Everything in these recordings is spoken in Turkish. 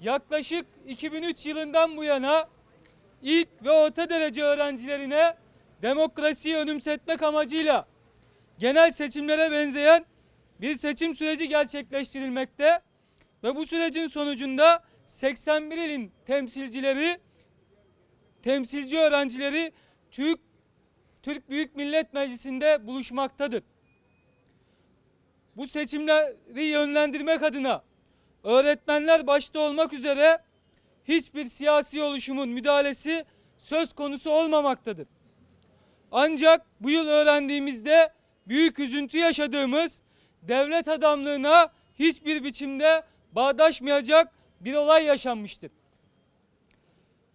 yaklaşık 2003 yılından bu yana ilk ve orta derece öğrencilerine demokrasiyi önümsetmek amacıyla genel seçimlere benzeyen bir seçim süreci gerçekleştirilmekte ve bu sürecin sonucunda 81 ilin temsilcileri, temsilci öğrencileri Türk Türk Büyük Millet Meclisi'nde buluşmaktadır. Bu seçimleri yönlendirmek adına öğretmenler başta olmak üzere hiçbir siyasi oluşumun müdahalesi söz konusu olmamaktadır. Ancak bu yıl öğrendiğimizde büyük üzüntü yaşadığımız devlet adamlığına hiçbir biçimde bağdaşmayacak bir olay yaşanmıştır.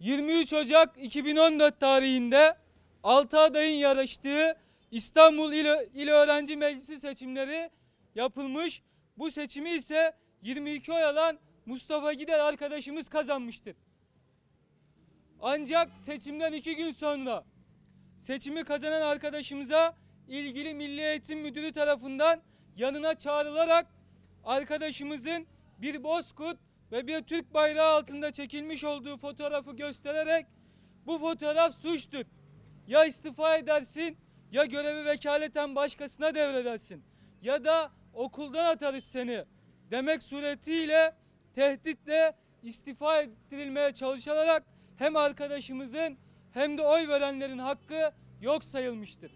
23 Ocak 2014 tarihinde 6 adayın yarıştığı İstanbul İl, İl Öğrenci Meclisi seçimleri yapılmış. Bu seçimi ise 22 oy alan Mustafa Gider arkadaşımız kazanmıştır. Ancak seçimden iki gün sonra seçimi kazanan arkadaşımıza ilgili Milli Eğitim Müdürü tarafından yanına çağrılarak arkadaşımızın bir bozkurt ve bir Türk bayrağı altında çekilmiş olduğu fotoğrafı göstererek bu fotoğraf suçtur. Ya istifa edersin ya görevi vekaleten başkasına devredersin ya da okuldan atarız seni demek suretiyle tehditle istifa ettirilmeye çalışılarak hem arkadaşımızın hem de oy verenlerin hakkı yok sayılmıştır.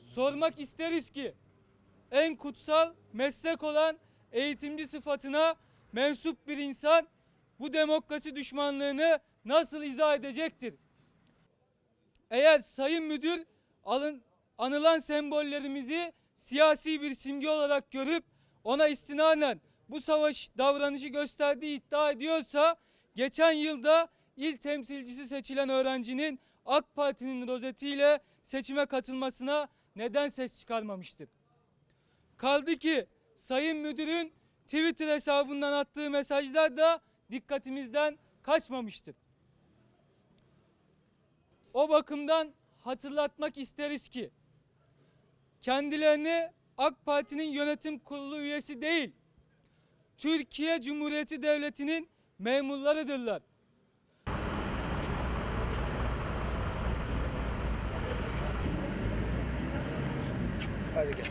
Sormak isteriz ki en kutsal meslek olan eğitimci sıfatına mensup bir insan bu demokrasi düşmanlığını nasıl izah edecektir? Eğer sayın müdür alın, anılan sembollerimizi siyasi bir simge olarak görüp ona istinaden bu savaş davranışı gösterdiği iddia ediyorsa geçen yılda il temsilcisi seçilen öğrencinin AK Parti'nin rozetiyle seçime katılmasına neden ses çıkarmamıştır? Kaldı ki Sayın Müdür'ün Twitter hesabından attığı mesajlar da dikkatimizden kaçmamıştır. O bakımdan hatırlatmak isteriz ki kendilerini AK Parti'nin yönetim kurulu üyesi değil, Türkiye Cumhuriyeti Devleti'nin memurlarıdırlar. Hadi gel.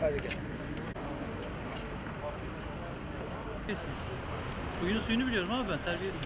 Hadi gel. Terbiyesiz. Suyunu suyunu biliyorum ama ben terbiyesiz.